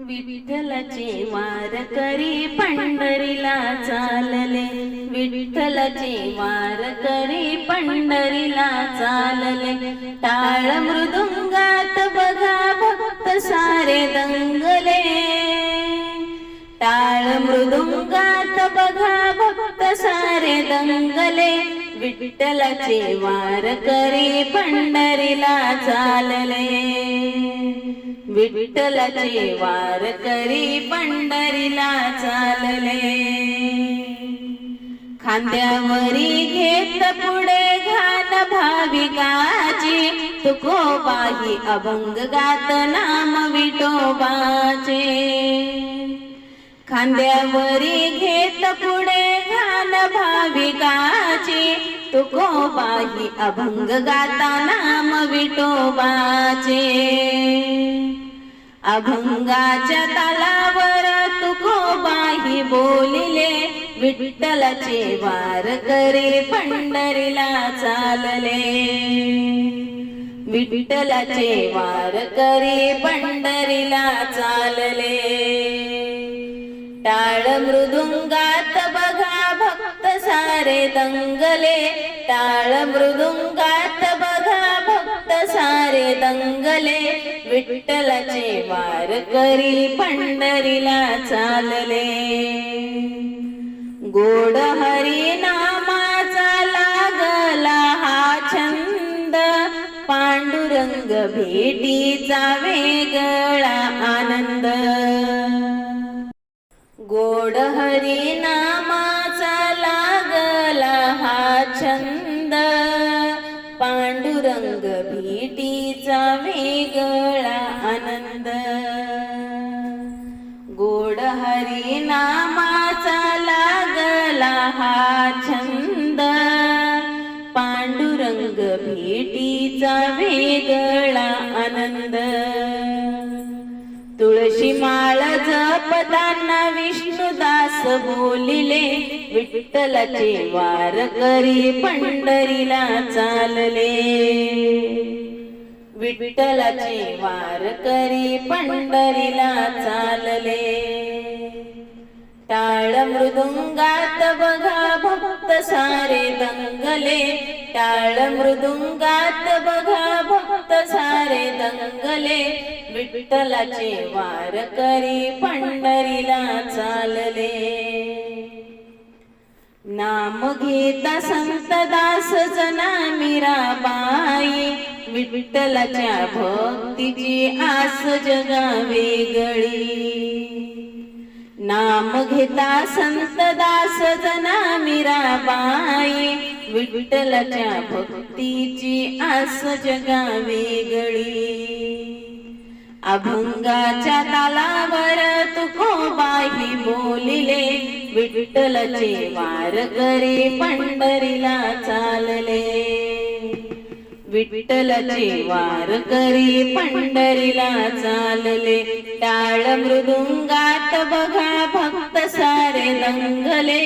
विठ्ठलाचे वार करी पंढरीला चालले. विठ्ठलाचे वार करी पंढरीला चालले. टाळ मृदुंगात बघा भक्त सारे दंगले. टाळ मृदुंगात बघा भक्त सारे दंगले. विठ्ठलाचे वार करी पंढरीला चालले. विठ्ठलाचे वार करी पंढरीला चालले. खांद्यावरी घेत पुढे घान भाविकाची तुकोबाही अभंग गात नाम विठोबाचे. खांद्यावरी घेत पुढे घान भाविकाची तुकोबाही अभंग गाता नाम विठोबाचे. अभंगाच्या तालावर तुकोबाही बोलिले विठ्ठलाचे वार करे पंढरीला चालले. विठ्ठलाचे वार करे पंढरीला चालले. टाळ मृदुंगात बघा भक्त सारे दंगले टाळ मृदुंगात सारे दंगले विठ्ठलाचे वार करी पंढरीला चालले. गोड हरी नामाचा लागला हा छंद पांडुरंग भेटीचा वेगळा आनंद. गोड हरी नामाचा लागला हा छंद गळा आनंद. गोड हरी नामाचा लागला हा छंद. पांडुरंग भेटीचा वेगळा आनंद. तुळशी माळ जपताना विष्णुदास बोलिले विठ्ठलाचे वार करी पंढरीला चालले. विठ्ठलाचे वार करी पंढरीला चालले. टाळ मृदुंगात बघा भक्त सारे दंगले. टाळ मृदुंगात बघा भक्त सारे दंगले. विठ्ठलाचे वार करी पंढरीला चालले. नाम घेता संत दास जना मीराबाई विठ्ठलाच्या भक्तीची आस जगा वेगळी नाम घेता संत दास जना मीराबाई विठ्ठलाच्या भक्तीची आस जगा वेगळी अभंगाच्या तालावर तुकोबाई बोलिले विठ्ठलचे वार करे पंढरीला चालले. विठ्ठलाचे वार करी पंढरीला चालले. टाळ मृदुंगात बघा भक्त सारे दंगले.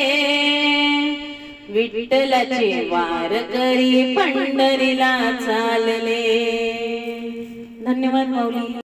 विठ्ठलाचे वार करी पंढरीला चालले. धन्यवाद माऊली.